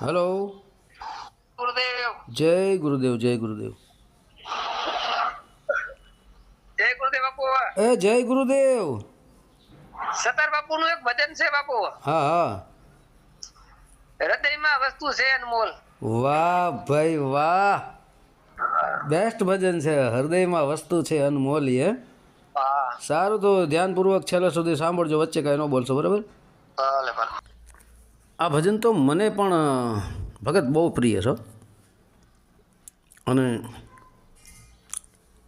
Hello. ગુરુદેવ. જય ગુરુદેવ જય ગુરુદેવ. જય ગુરુદેવ બાપુ. એ જય ગુરુદેવ. સતર બાપુ નું એક ભજન છે બાપુ. હા હા. હૃદયમાં વસ્તુ છે અનમોલ. વાહ ભાઈ વાહ. બેસ્ટ ભજન છે. હૃદયમાં વસ્તુ છે અનમોલી હા. સારું તો ધ્યાનપૂર્વક છેલ્લે સુધી સાંભળજો. વચ્ચે કાંઈ ન બોલશો બરાબર? આ ભજન તો મને પણ ભગત બહુ પ્રિય છે. અને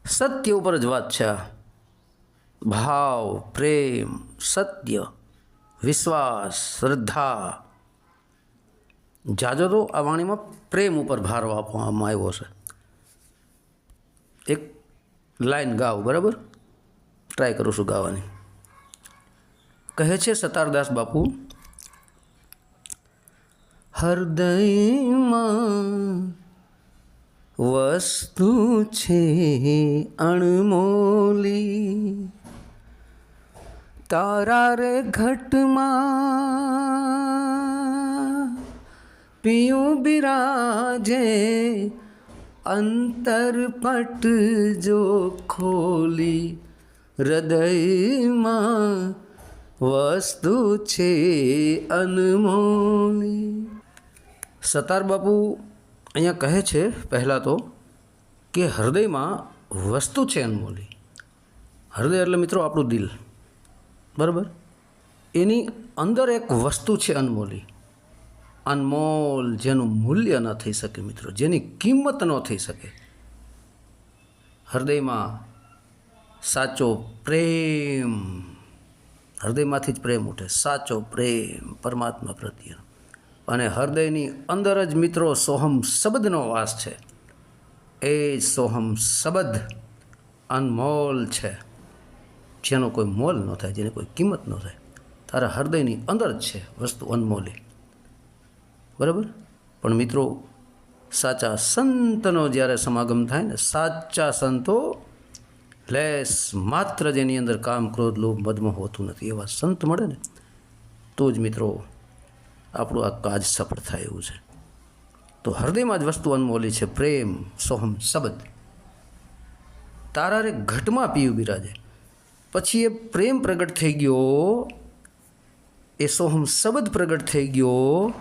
સત્ય ઉપર જ વાત છે ભાવ, પ્રેમ, સત્ય, વિશ્વાસ, શ્રદ્ધા. જાજો તો આ વાણીમાં પ્રેમ ઉપર ભાર આપવામાં આવ્યો છે. એક લાઈન ગાવ, બરાબર? ટ્રાય કરું છું ગાવાની. કહે છે સતારદાસ બાપુ હૃદયમાં વસ્તુ છે અણમોલી. તારા રે ઘટમાં પિયું બિરાજે અંતરપટ જો ખોલી. હૃદયમાં વસ્તુ છે અનમોલી. સતાર બાપુ અહીંયા કહે છે પહેલાં તો કે હૃદયમાં વસ્તુ છે અનમોલી. હૃદય એટલે મિત્રો આપણું દિલ. બરાબર? એની અંદર એક વસ્તુ છે અનમોલી. અનમોલ જેનું મૂલ્ય ન થઈ શકે મિત્રો, જેની કિંમત ન થઈ શકે. હૃદયમાં સાચો પ્રેમ. હૃદયમાંથી જ પ્રેમ ઉઠે. સાચો પ્રેમ, પરમાત્મા પ્રત્યેનો. અને હૃદયની અંદર જ મિત્રો સોહમ શબ્દનો વાસ છે. એ સોહમ શબ્દ અનમોલ છે. જેનો કોઈ મોલ ન થાય, જેની કોઈ કિંમત ન થાય. તારા હૃદયની અંદર જ છે વસ્તુ અનમોલી. બરાબર? પણ મિત્રો, સાચા સંતનો જ્યારે સમાગમ થાય ને, સાચા સંતો લેસ માત્ર જેની અંદર કામ, ક્રોધ, લોભ, મદમાં હોતું નથી. એવા સંત મળે ને, તો જ મિત્રો આપણું આ કાજ સફળ થાય એવું છે. તો હૃદયમાં જ વસ્તુ અનમોલી છે, પ્રેમ, સોહમ, શબ્દ. તારા રે ઘટમાં પીયું બિરાજે પછી એ પ્રેમ પ્રગટ થઈ ગયો, એ સોહમ, શબ્દ પ્રગટ થઈ ગયો,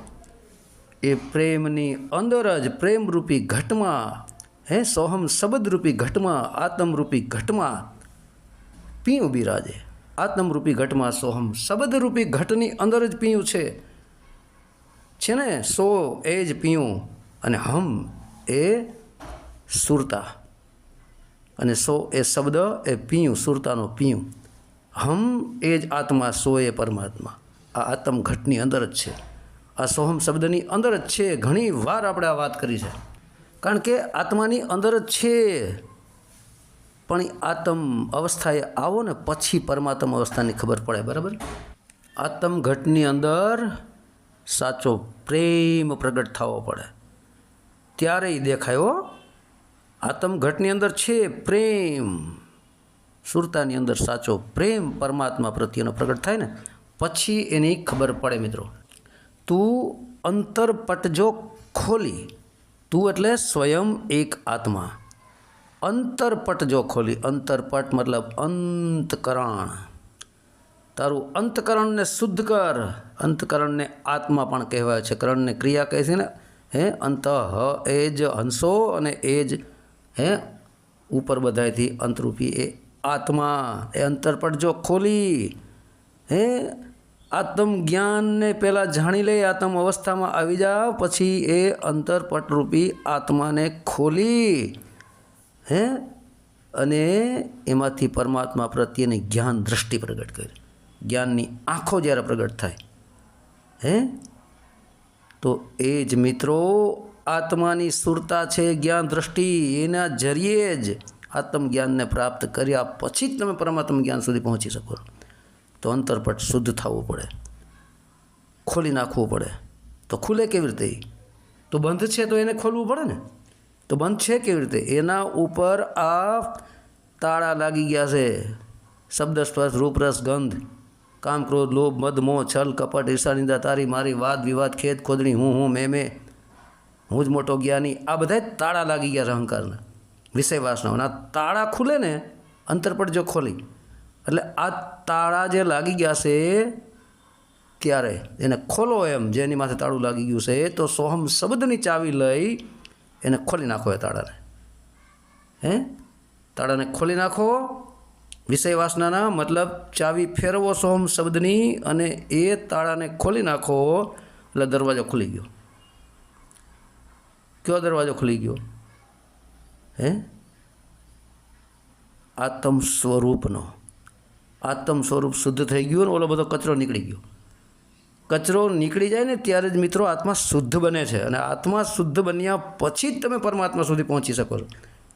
એ પ્રેમની અંદર જ પ્રેમરૂપી ઘટમાં, હે, સોહમ, શબ્દરૂપી ઘટમાં, આત્મરૂપી ઘટમાં પીયું બિરાજે આત્મરૂપી ઘટમાં સોહમ, શબ્દરૂપી ઘટની અંદર જ પીયું છે. છે ને સો એ જ પીયું અને હમ એ સુરતા. અને સો એ શબ્દ એ પીયું સુરતાનો પીયું હમ એ જ આત્મા, સો એ પરમાત્મા. આ આત્મઘટની અંદર જ છે. આ સોહમ શબ્દની અંદર જ છે. ઘણી વાર આપણે આ વાત કરી છે. કારણ કે આત્માની અંદર જ છે. પણ આત્મ અવસ્થાએ આવો ને પછી પરમાત્મ અવસ્થાની ખબર પડે, બરાબર? આત્મઘટની અંદર સાચો પ્રેમ પ્રગટ થવો પડે. ત્યારે એ દેખાયો આત્મઘટની અંદર છે પ્રેમ. સુરતાની અંદર સાચો પ્રેમ પરમાત્મા પ્રત્યેનો પ્રગટ થાય ને, પછી એની ખબર પડે મિત્રો. તું અંતરપટ જો ખોલી, તું એટલે સ્વયં એક આત્મા. અંતરપટ જો ખોલી અંતરપટ મતલબ અંતકરણ. તારું અંતકરણને શુદ્ધ કર. અંતકરણને આત્મા પણ કહેવાય છે. કરણને ક્રિયા કહે છે ને, હે, અંત એ જ હંસો અને એ જ, હે, ઉપર બધાયથી અંતરૂપી એ આત્મા. એ અંતરપટ જો ખોલી, હે, આત્મ જ્ઞાનને પહેલાં જાણી લે આત્મ અવસ્થામાં આવી જા પછી એ અંતરપટરૂપી આત્માને ખોલી, હે, અને એમાંથી પરમાત્મા પ્રત્યેની જ્ઞાન દ્રષ્ટિ પ્રગટ કરી. જ્ઞાનની આંખો જ્યારે પ્રગટ થાય, હે? તો એ જ મિત્રો, આત્માની સુરતા છે, જ્ઞાન દ્રષ્ટિ, એના જરીએ જ આત્મ જ્ઞાનને પ્રાપ્ત કર્યા પછી જ તમે પરમાત્મ જ્ઞાન સુધી પહોંચી શકો. તો અંતરપટ શુદ્ધ થવું પડે. ખોલી નાખવું પડે. તો ખુલે કેવી રીતે? તો બંધ છે તો એને ખોલવું પડે ને? તો બંધ છે કેવી રીતે? એના ઉપર આ તાળા લાગી ગયા છે. શબ્દ સ્પર્શ રૂપરસ, ગંધ. કામ ક્રોધ, લોભ, મદ, મોહ, છલ, કપટ ઈર્ષાનિંદા તારી, મારી, વાદ, વિવાદ, ખેદ, ખોદણી, હું હું, મેં મેં, હું જ મોટો જ્ઞાની. આ બધા તાળા લાગી ગયા અહંકારના. વિષય વાસનાઓના તાળા ખુલે ને અંતરપટ જો ખોલી. એટલે આ તાળા જે લાગી ગયા છે ત્યારે એને ખોલો એમ. જેની માથે તાળું લાગી ગયું છે, તો સોહમ શબ્દની ચાવી લઈ એને ખોલી નાખો એ તાળાને. હે? તાળાને ખોલી નાખો વિષય વાસનાના મતલબ ચાવી ફેરવો સોમ શબ્દની અને એ તાળાને ખોલી નાખો, એટલે દરવાજો ખુલી ગયો. કયો દરવાજો ખુલી ગયો? હે? આત્મ સ્વરૂપનો. આત્મ સ્વરૂપ શુદ્ધ થઈ ગયું ને ઓલો બધો કચરો નીકળી ગયો. કચરો નીકળી જાય ને ત્યારે જ મિત્રો આત્મા શુદ્ધ બને છે. અને આત્મા શુદ્ધ બન્યા પછી જ તમે પરમાત્મા સુધી પહોંચી શકો છો.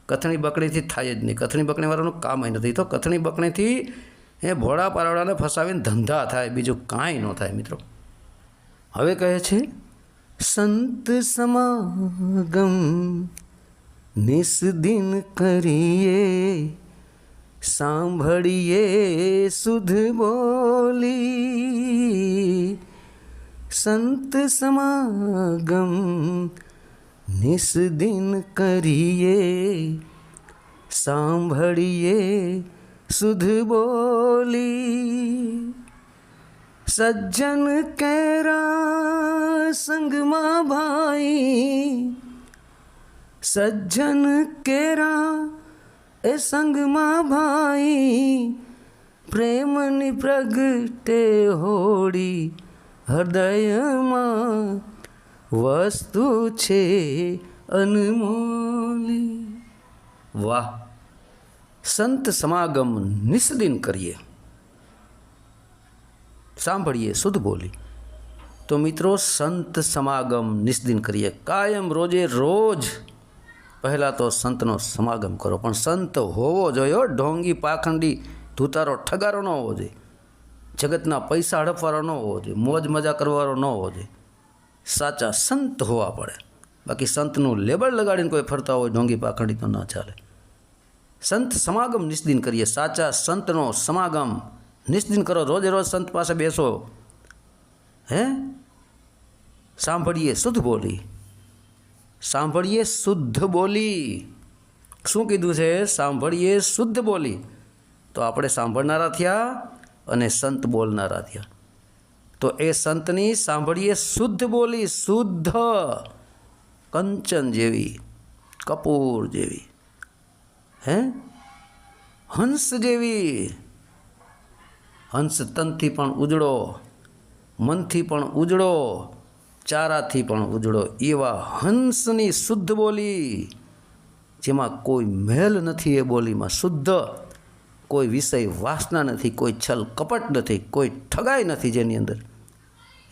કથણી બકણીથી થાય જ નહીં. કથણી બકણીવાળાનું કામ ય નથી. તો કથણી બકણીથી એ ભોળા પારવડાને ફસાવીને ધંધા થાય, બીજું કાંઈ ન થાય મિત્રો. હવે કહે છે, સંત સમાગમ નિસ્દિન કરીએ, સાંભળીએ સુધ બોલી. સંત સમાગમ નિસ્દિન કરીએ, સાંભળીએ સુધ બોલી. સજ્જન કેરા સંગમાં ભાઈ, સજ્જન કેરા એ સંગમાં ભાઈ, પ્રેમની પ્રગટે હોડી હૃદયમાં વસ્તુ છે અનમોલી. વાહ, સંત સમાગમ નિસ્દિન કરીએ. સાંભળીએ, શુદ્ધ બોલી. તો મિત્રો, સંત સમાગમ નિસ્દિન કરીએ. કાયમ રોજે રોજ પહેલાં તો સંતનો સમાગમ કરો, પણ સંત હોવો જોઈએ ઢોંગી, પાખંડી, ધૂતારો, ઠગારો ન હોવો જોઈએ. જગતના પૈસા હડપવાળો ન હોવો જોઈએ. મોજ મજા કરવાનો ન હોવો જોઈએ. સાચા સંત હોવા પડે. બાકી સંતનું લેબલ લગાડીને કોઈ ફરતા હોય ઢોંગી પાખંડી તો ન ચાલે. સંત સમાગમ નિસ્દિન કરીએ. સાચા સંતનો સમાગમ નિસ્દિન કરો. રોજે રોજ સંત પાસે બેસો. હે? સાંભળીએ શુદ્ધ બોલી. સાંભળીએ શુદ્ધ બોલી. શું કીધું છે? સાંભળીએ શુદ્ધ બોલી. તો આપણે સાંભળનારા થયા અને સંત બોલનારા થયા. તો એ સંતની સાંભળીએ શુદ્ધ બોલી, શુદ્ધ કંચન જેવી, કપૂર જેવી. હે? હંસ જેવી. હંસ તનથી પણ ઉજળો, મનથી પણ ઉજળો, ચારાથી પણ ઉજળો. એવા હંસની શુદ્ધ બોલી, જેમાં કોઈ મેલ નથી એ બોલીમાં. શુદ્ધ કોઈ વિષય વાસના નથી, કોઈ છલ કપટ નથી, કોઈ ઠગાઈ નથી જેની અંદર.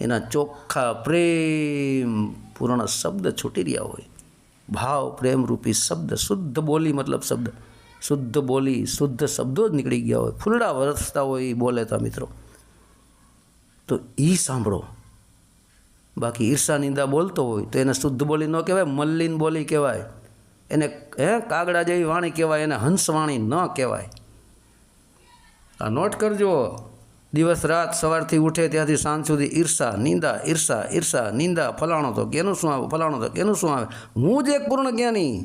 એના ચોખ્ખા પ્રેમ પૂર્ણ શબ્દ છૂટી રહ્યા હોય. ભાવ પ્રેમરૂપી શબ્દ, શુદ્ધ બોલી મતલબ શબ્દ. શુદ્ધ બોલી, શુદ્ધ શબ્દો જ નીકળી ગયા હોય. ફૂલડા વરસતા હોય એ બોલે તા મિત્રો. તો એ સાંભળો. બાકી ઈર્ષા નિંદા બોલતો હોય તો એને શુદ્ધ બોલી ન કહેવાય, મલ્લીન બોલી કહેવાય. એને, હે, કાગડા જેવી વાણી કહેવાય, એને હંસવાણી ન કહેવાય. આ નોટ કરજો. દિવસ રાત સવારથી ઉઠે ત્યાંથી સાંજ સુધી ઈર્ષા, નિંદા, ઈર્ષા ઈર્ષા, નિંદા, ફલાણો તો કેનું શું આવે, ફલાણો તો કેનું શું આવે? હું જ એક પૂર્ણ જ્ઞાની.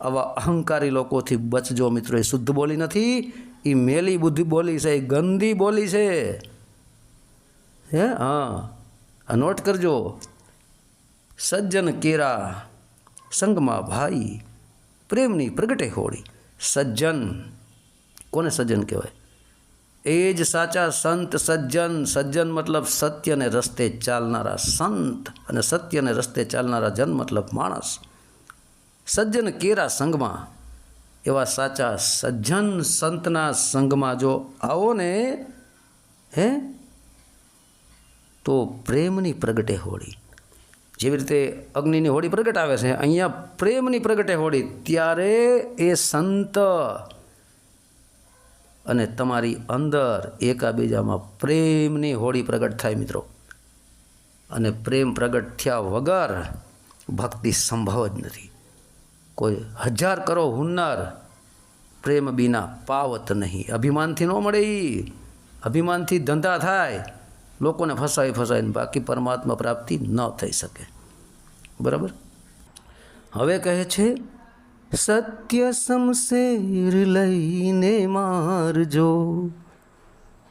આવા અહંકારી લોકોથી બચજો મિત્રો, એ શુદ્ધ બોલી નથી. એ મેલી બુદ્ધિ બોલી છે એ ગંદી બોલી છે. હે? હા. આ નોટ કરજો. સજ્જન કેરા, સંગમાં ભાઈ, પ્રેમની પ્રગટે હોળી. સજ્જન. કોને સજ્જન કહેવાય? એ જ સાચા સંત સજ્જન સજ્જન મતલબ સત્યને રસ્તે ચાલનારા સંત અને સત્યને રસ્તે ચાલનારા જન મતલબ માણસ. સજ્જન કેરા સંઘમાં? એવા સાચા સજ્જન સંતના સંઘમાં જો આવો ને, હે, તો પ્રેમની પ્રગટે હોળી. જેવી રીતે અગ્નિની હોળી પ્રગટ આવે છે, અહીંયા પ્રેમની પ્રગટે હોળી, ત્યારે એ સંત અને તમારી અંદર એકાબીજામાં પ્રેમની હોળી પ્રગટ થાય મિત્રો. અને પ્રેમ પ્રગટ થયા વગર ભક્તિ સંભવ જ નથી. કોઈ હજાર કરો હુન્નર, પ્રેમ બિના પાવત નહીં. અભિમાનથી ન મળે એ અભિમાનથી ધંધા થાય. લોકોને ફસાવી ફસાવીને બાકી પરમાત્મા પ્રાપ્તિ ન થઈ શકે. બરાબર? હવે કહે છે સત્ય સમશેર લઈને મારજો.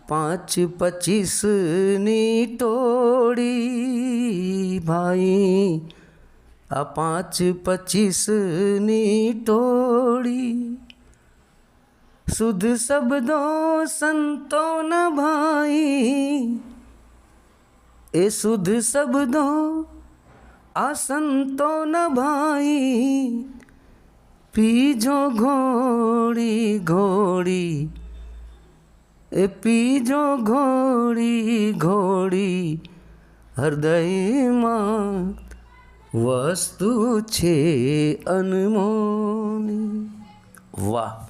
પાંચ પચીસની ટોળી ભાઈ, આ પાંચ પચીસની ટોળી શુદ્ધ શબ્દો સંતો ન ભાઈ, એ શુદ્ધ શબ્દો આ સંતો ન ભાઈ. પીજો ઘોડી ઘોડી. એ પીજો ઘોડી ઘોડી. હૃદયમાં વસ્તુ છે અનમોની વાહ.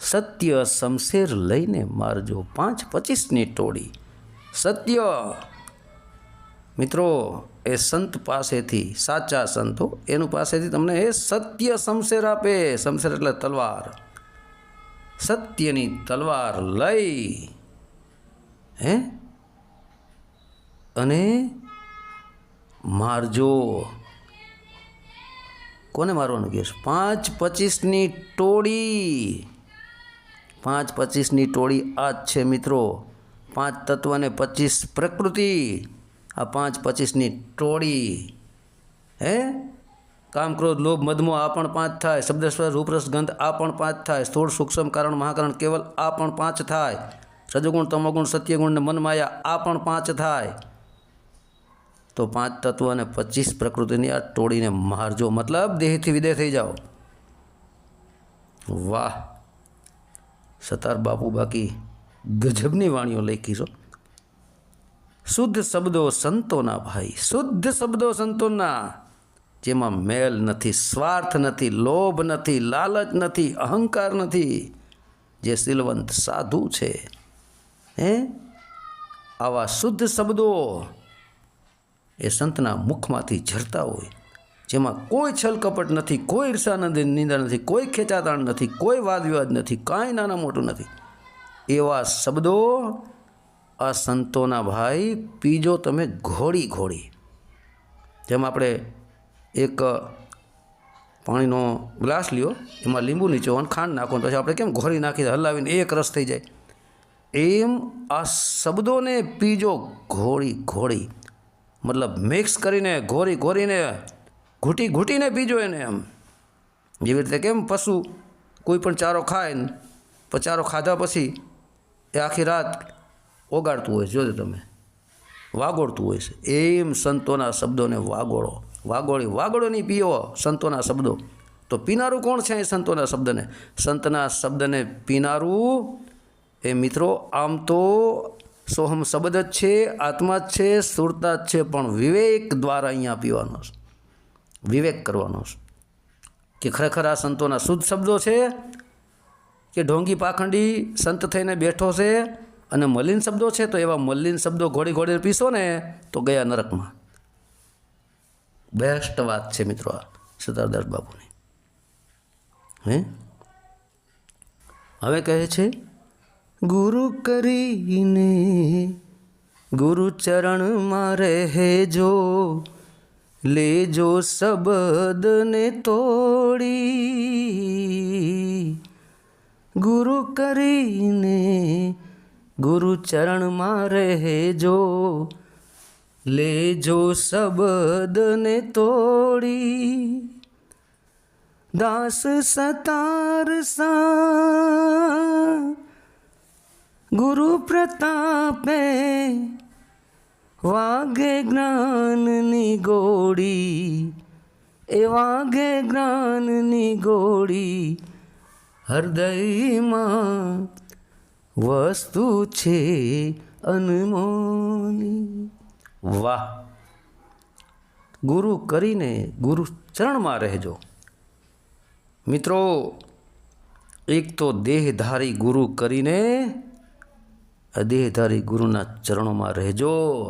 સત્ય શમશેર લઈને મારજો પાંચ પચીસની ટોળી. સત્ય. મિત્રો, એ સંત પાસેથી, સાચા સંતો, એનું પાસેથી તમને એ સત્ય શમશેર આપે. શમશેર એટલે તલવાર. સત્યની તલવાર લઈ, હે? અને મારજો. કોને મારવાનું કહે પાંચ પચીસની ટોળી. પાંચ પચીસની ટોળી આ જ છે મિત્રો. પાંચ તત્વ અને પચીસ પ્રકૃતિ. આ પાંચ પચીસની ટોળી, હે? કામ ક્રોધ, લોભ, મદમો, આ પણ પાંચ થાય. શબ્દ સ્વર રૂપરસ, ગંધ, આ પણ પાંચ થાય. સ્થૂળ, સૂક્ષ્મ, કારણ, મહાકારણ, કેવલ આ પણ પાંચ થાય. રજગુણ તમોગુણ સત્યગુણ ને મનમાયા આ પણ પાંચ થાય. તો પાંચ તત્વ અને પચીસ પ્રકૃતિની આ ટોળીને મારજો. મતલબ દેહથી વિદેહ થઈ જાઓ. વાહ. સતાર બાપુ બાકી ગજબની વાણીઓ લખી છો. શુદ્ધ શબ્દો સંતોના ભાઈ, શુદ્ધ શબ્દો સંતોના. જેમાં મેલ નથી, સ્વાર્થ નથી, લોભ નથી, લાલચ નથી, અહંકાર નથી. જે શીલવંત સાધુ છે, હે? આવા શુદ્ધ શબ્દો એ સંતના મુખમાંથી ઝરતા હોય. જેમાં કોઈ છલકપટ નથી, કોઈ ઈર્ષા નથી નિંદા નથી, કોઈ ખેંચાતાણ નથી, કોઈ વાદ વિવાદ નથી, કાંઈ નાના મોટું નથી. એવા શબ્દો આ સંતોના ભાઈ પીજો તમે ઘોડી ઘોડી. જેમ આપણે એક પાણીનો ગ્લાસ લ્યો, એમાં લીંબુ નીચો અને ખાંડ નાખો ને પછી આપણે કેમ ઘોરી નાખી હલાવીને એક રસ થઈ જાય. એમ આ શબ્દોને પીજો ઘોડી ઘોડી. મતલબ મિક્સ કરીને ઘોરી ઘોરીને ઘૂંટી ઘૂંટીને પીજો એને એમ. જેવી રીતે કેમ પશુ કોઈ પણ ચારો ખાય ને ચારો ખાધા પછી એ આખી રાત ઓગાડતું હોય છે, જોજો તમે. વાગોળતું હોય છે. એમ સંતોના શબ્દોને વાગોળો. વાગોળી વાગોળો નહીં પીઓ સંતોના શબ્દો. તો પીનારું કોણ છે એ સંતોના શબ્દને? સંતના શબ્દને પીનારું, એ મિત્રો, આમ તો સોહમ શબ્દ જ છે, આત્મા જ છે, સુરતા જ છે, પણ વિવેક દ્વારા અહીંયા પીવાનો છે. વિવેક કરવાનો છે. કે ખરેખર આ સંતોના શુદ્ધ શબ્દો છે? કે ઢોંગી પાખંડી સંત થઈને બેઠો છે? અને મલિન શબ્દો છે, તો એવા મલિન શબ્દો ઘોડી ઘોડી પીશો ને, તો ગયા નરકમાં. બેસ્ટ વાત છે મિત્રો આ સતારદાસ બાપુની. હે? હવે કહે છે, ગુરુ કરીને ગુરુ ચરણમાં રહેજો, લેજો શબદને તોડી. ગુરુ કરીને ગુરુ ચરણમાં રહેજો. લેજો શબદને તોડી. દાસ સતાર સા ગુરુ પ્રતાપે વાગે જ્ઞાનની ગોળી. એ વાગે જ્ઞાનની ગોળી હૃદયમાં વસ્તુ છે અનમોની વાહ. ગુરુ કરીને ગુરુ ચરણમાં રહેજો. મિત્રો, એક તો દેહધારી ગુરુ કરીને દેહધારી ગુરુના ચરણોમાં રહેજો.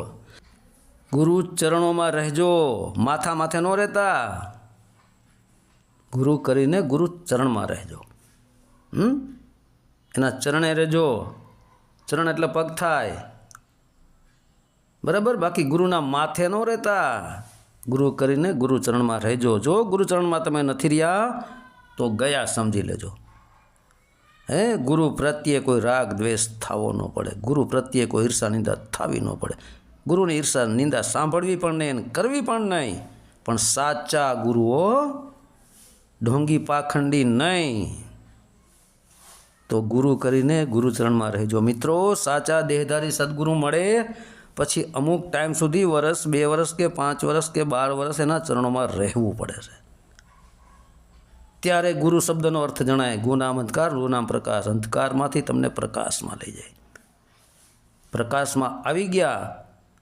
ગુરુ ચરણોમાં રહેજો. માથા માથે ન રહેતા. ગુરુ કરીને ગુરુ ચરણમાં રહેજો. હમ? એના ચરણે રહેજો. ચરણ એટલે પગ થાય. બરાબર? બાકી ગુરુના માથે ન રહેતા. ગુરુ કરીને ગુરુચરણમાં રહેજો. જો ગુરુચરણમાં તમે નથી રહ્યા, તો ગયા સમજી લેજો. હે? ગુરુ પ્રત્યે કોઈ રાગ, દ્વેષ થવો ન પડે. ગુરુ પ્રત્યે કોઈ ઈર્ષા, નિંદા થવી ન પડે. ગુરુની ઈર્ષા, નિંદા સાંભળવી પણ નહીં કરવી પણ નહીં. પણ સાચા ગુરુઓ ઢોંગી પાખંડી નહીં. તો ગુરુ કરીને ગુરુચરણમાં રહેજો. મિત્રો સાચા દેહધારી સદગુરુ મળે, પછી અમુક ટાઈમ સુધી વર્ષ બે વર્ષ કે પાંચ વર્ષ કે બાર વર્ષ એના ચરણોમાં રહેવું પડે છે. ત્યારે ગુરુ શબ્દનો અર્થ જણાય ગુનામ અંધકાર રૂનામ પ્રકાશ. અંધકારમાંથી તમને પ્રકાશમાં લઈ જાય. પ્રકાશમાં આવી ગયા,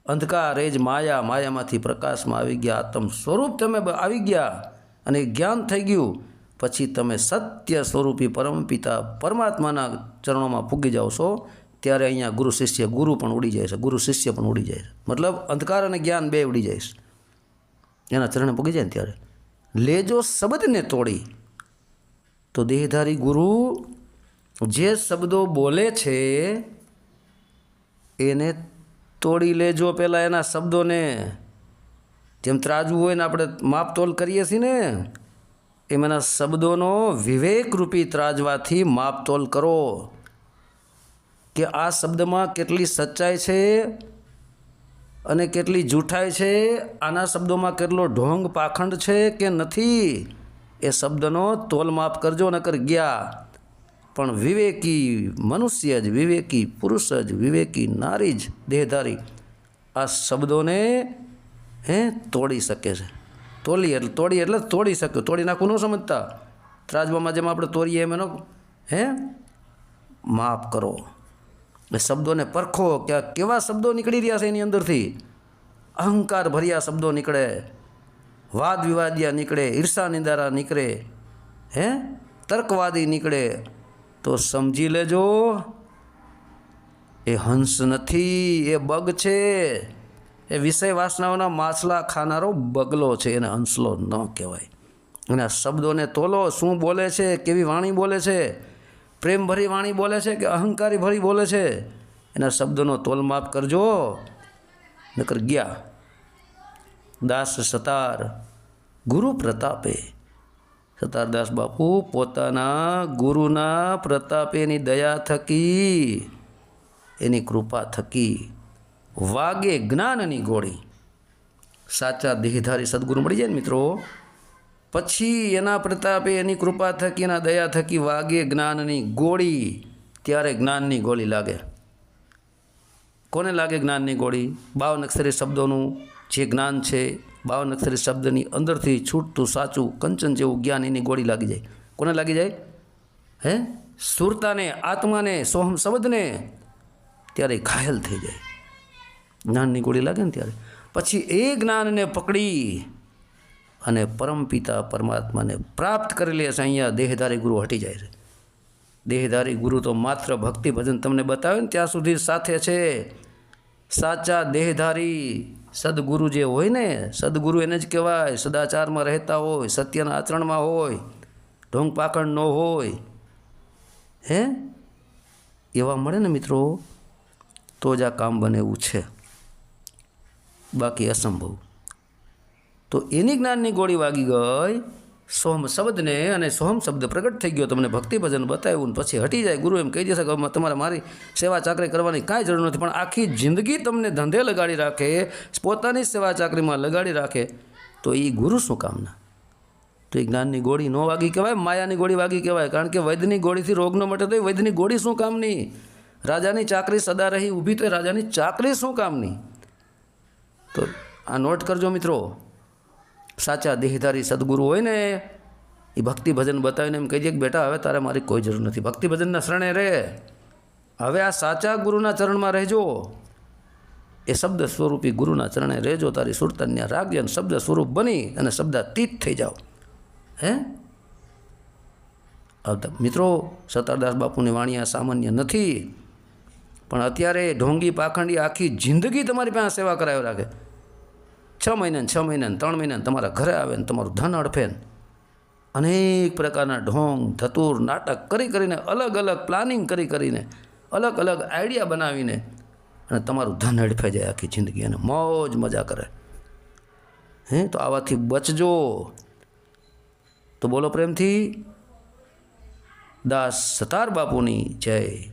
અંધકાર એ જ માયા, માયામાંથી પ્રકાશમાં આવી ગયા, આત્મ સ્વરૂપ તમે આવી ગયા, અને જ્ઞાન થઈ ગયું પછી તમે સત્ય સ્વરૂપી પરમપિતા પરમાત્માના ચરણોમાં ફૂગી જાઓ છો, ત્યારે અહીંયા ગુરુ શિષ્ય, ગુરુ પણ ઉડી જાય છે, ગુરુ શિષ્ય પણ ઉડી જાય છે. મતલબ અંધકાર અને જ્ઞાન બે ઉડી જાય છે. એના ચરણે પૂગી જાય ને ત્યારે. લેજો શબ્દને તોડી. તો દેહધારી ગુરુ જે શબ્દો બોલે છે, એને તોડી લેજો પહેલાં એના શબ્દોને. જેમ ત્રાજવું હોય ને આપણે માપતોલ કરીએ છીએ ને એમ એના શબ્દોનો વિવેકરૂપી ત્રાજવાથી માપતોલ કરો કે આ શબ્દમાં કેટલી સચ્ચાઈ છે અને કેટલી જૂઠાઈ છે, આના શબ્દોમાં કેટલો ઢોંગ પાખંડ છે કે નથી, એ શબ્દનો તોલ માપ કરજો નકર ગયા. પણ વિવેકી મનુષ્ય જ, વિવેકી પુરુષ જ, વિવેકી નારી જ દેહધારી આ શબ્દોને હે, તોડી શકે છે. તોલી એટલે, તોડી એટલે તોડી શક્યો તોડી નાખવું ન સમજતા. ત્રાજવામાં જેમ આપણે તોડીએ એમ એનો હે? માફ કરો. એ શબ્દોને પરખો કે કેવા શબ્દો નીકળી રહ્યા છે એની અંદરથી? અહંકાર ભર્યા શબ્દો નીકળે. વાદ વિવાદિયા નીકળે. ઈર્ષા નિંદારા નીકળે. હે? તર્કવાદી નીકળે. તો સમજી લેજો. એ હંસ નથી, એ બગ છે. એ વિષય વાસનાઓના માછલા ખાનારો બગલો છે, એને હંસલો ન કહેવાય. અને શબ્દોને તોલો, શું બોલે છે, કેવી વાણી બોલે છે, પ્રેમભરી વાણી બોલે છે કે અહંકારી ભરી બોલે છે, એના શબ્દોનો તોલ માફ કરજો. નકર ગયા. દાસ સતાર, ગુરુ પ્રતાપે. સતારદાસ બાપુ, પોતાના ગુરુના પ્રતાપેની દયા થકી, એની કૃપા થકી. વાગે જ્ઞાનની ગોળી. સાચા દેહધારી સદગુરુ મળી જાય ને મિત્રો. પછી એના પ્રતાપે એની કૃપા થકી એના દયા થકી વાગે જ્ઞાનની ગોળી. ત્યારે જ્ઞાનની ગોળી લાગે. કોને લાગે જ્ઞાનની ગોળી? બાવન અક્ષરી શબ્દોનું જે જ્ઞાન છે, બાવન અક્ષરી શબ્દની અંદરથી છૂટતું, સાચું, કંચન જેવું જ્ઞાન એની ગોળી લાગી જાય. કોને લાગી જાય? હે? સુરતાને, આત્માને, સોહમ શબ્દને ત્યારે ઘાયલ થઈ જાય. જ્ઞાનની ગોળી લાગે ને ત્યારે. પછી એ જ્ઞાનને પકડી અને પરમપિતા પરમાત્માને પ્રાપ્ત કરી લે છે અહીંયા દેહધારી ગુરુ હટી જાય છે. દેહધારી ગુરુ તો માત્ર ભક્તિ ભજન તમને બતાવે ને ત્યાં સુધી સાથે છે. સાચા દેહધારી સદગુરુ જે હોય ને, સદગુરુ એને જ કહેવાય, સદાચારમાં રહેતા હોય, સત્યના આચરણમાં હોય, ઢોંગ પાખણ ન હોય. હે? એવા મળે ને મિત્રો, તો જ આ કામ બને એવું છે. બાકી અસંભવ. તો એની જ્ઞાનની ગોળી વાગી ગઈ. સોમ શબ્દને અને સોહમ શબ્દ પ્રગટ થઈ ગયો. તમને ભક્તિ ભજન બતાવ્યું ને પછી હટી જાય. ગુરુ એમ કહી દેશે કે તમારે મારી સેવા ચાકરી કરવાની કાંઈ જરૂર નથી, પણ આખી જિંદગી તમને ધંધે લગાડી રાખે, પોતાની સેવા ચાકરીમાં લગાડી રાખે. તો એ ગુરુ શું કામના? તો એ જ્ઞાનની ગોળી ન વાગી કહેવાય, માયાની ગોળી વાગી કહેવાય, કારણ કે વૈદ્યની ગોળીથી રોગ ન મટે, તો એ વૈદ્યની ગોળી શું કામની? રાજાની ચાકરી સદા રહી, ઊભી તો રાજાની ચાકરી શું કામની? તો આ નોટ કરજો મિત્રો. સાચા દેહધારી સદગુરુ હોય ને, એ ભક્તિ ભજન બતાવીને એમ કહી દે કે બેટા, હવે તારે મારી કોઈ જરૂર નથી. ભક્તિ ભજનના શરણે રહે હવે આ સાચા ગુરુના ચરણમાં રહેજો. એ શબ્દ સ્વરૂપી ગુરુના ચરણે રહેજો. તારી સુરતન્ય રાખજે અને શબ્દ સ્વરૂપ બની અને શબ્દાતીત થઈ જાઓ. હે? મિત્રો, સતારદાસ બાપુની વાણી આ સામાન્ય નથી. પણ અત્યારે ઢોંગી પાખંડી આખી જિંદગી તમારી પાસે સેવા કરાવી રાખે. છ મહિનાને છ મહિનાને ત્રણ મહિનાને તમારા ઘરે આવે ને તમારું ધન અડફે ને. અનેક પ્રકારના ઢોંગ, ધતુર, નાટક કરી કરીને, અલગ અલગ પ્લાનિંગ કરી કરીને, અલગ અલગ આઈડિયા બનાવીને અને તમારું ધન હડફે જાય આખી જિંદગી અને મોજ મજા કરે. હે, તો આવાથી બચજો. તો બોલો પ્રેમથી. દાસ સતાર બાપુની જય.